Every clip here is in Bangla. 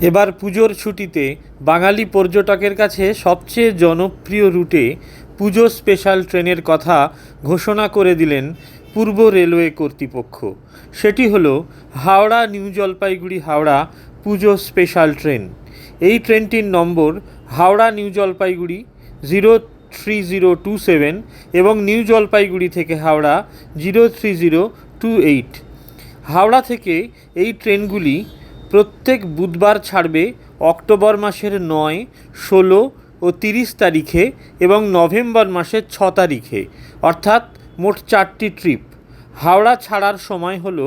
এবার পুজোর ছুটিতে বাঙালি পর্যটকের কাছে সবচেয়ে জনপ্রিয় রুটে পুজো স্পেশাল ট্রেনের কথা ঘোষণা করে দিলেন পূর্ব রেলওয়ে কর্তৃপক্ষ। সেটি হলো হাওড়া, নিউ জলপাইগুড়ি, হাওড়া পুজো স্পেশাল ট্রেন। এই ট্রেনটির number Howrah, new Jalpaiguri zero three zero two seven এবং নিউ জলপাইগুড়ি থেকে Howrah zero three zero two eight. Howrah থেকে এই ট্রেনগুলি প্রত্যেক বুধবার ছাড়বে অক্টোবর মাসের নয়, ষোলো ও তিরিশ তারিখে এবং নভেম্বর মাসের ছ তারিখে। অর্থাৎ মোট চারটি ট্রিপ। হাওড়া ছাড়ার সময় হলো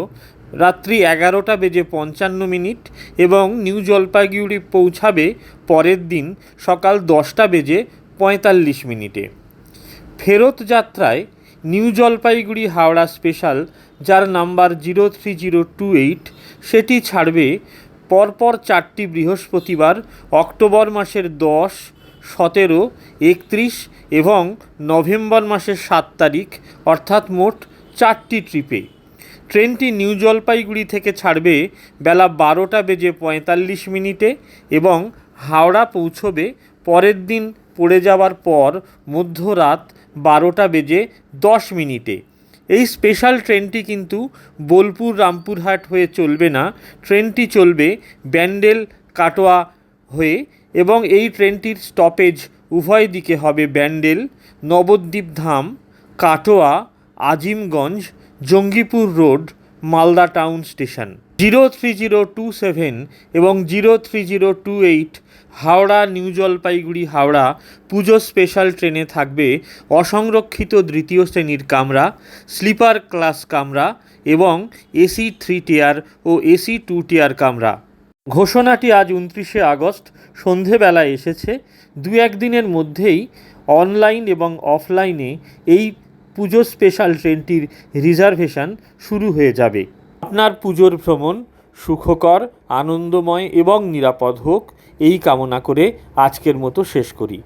রাত্রি এগারোটা বেজে পঞ্চান্ন মিনিট এবং নিউ জলপাইগুড়ি পৌঁছাবে পরের দিন সকাল দশটা বেজে পঁয়তাল্লিশ মিনিটে। ফেরত যাত্রায় নিউ জলপাইগুড়ি হাওড়া স্পেশাল, যার number zero three zero two eight, সেটি ছাড়বে পরপর চারটি বৃহস্পতিবার, অক্টোবর মাসের দশ, সতেরো, একত্রিশ এবং নভেম্বর মাসের সাত তারিখ, অর্থাৎ মোট চারটি ট্রিপে। ট্রেনটি নিউ জলপাইগুড়ি থেকে ছাড়বে বেলা বারোটা বেজে পঁয়তাল্লিশ মিনিটে এবং হাওড়া পৌঁছবে পরের দিন পড়ে যাওয়ার পর মধ্যরাত বারোটা বেজে দশ মিনিটে। এই স্পেশাল ট্রেনটি কিন্তু বোলপুর রামপুরহাট হয়ে চলবে না। ট্রেনটি চলবে ব্যান্ডেল কাটোয়া হয়ে এবং এই ট্রেনটির স্টপেজ উভয় দিকে হবে Bandel, Nabadwip Dham, Katwa, Azimganj, Jangipur road Malda town station. Zero three zero two seven এবং zero three zero two eight Howrah, new Jalpaiguri, Howrah Pujo special ট্রেনে থাকবে অসংরক্ষিত দ্বিতীয় শ্রেণির কামরা, স্লিপার ক্লাস কামরা এবং এসি থ্রি টিয়ার ও এসি টু টিয়ার কামরা। ঘোষণাটি আজ উনত্রিশে আগস্ট, সন্ধেবেলায় এসেছে। দু একদিনের মধ্যেই অনলাইন এবং অফলাইনে এই পুজো স্পেশাল ট্রেনটির রিজার্ভেশন শুরু হয়ে যাবে। আপনার পুজোর ভ্রমণ সুখকর, আনন্দময় এবং নিরাপদ হোক, এই কামনা করে আজকের মতো শেষ করি।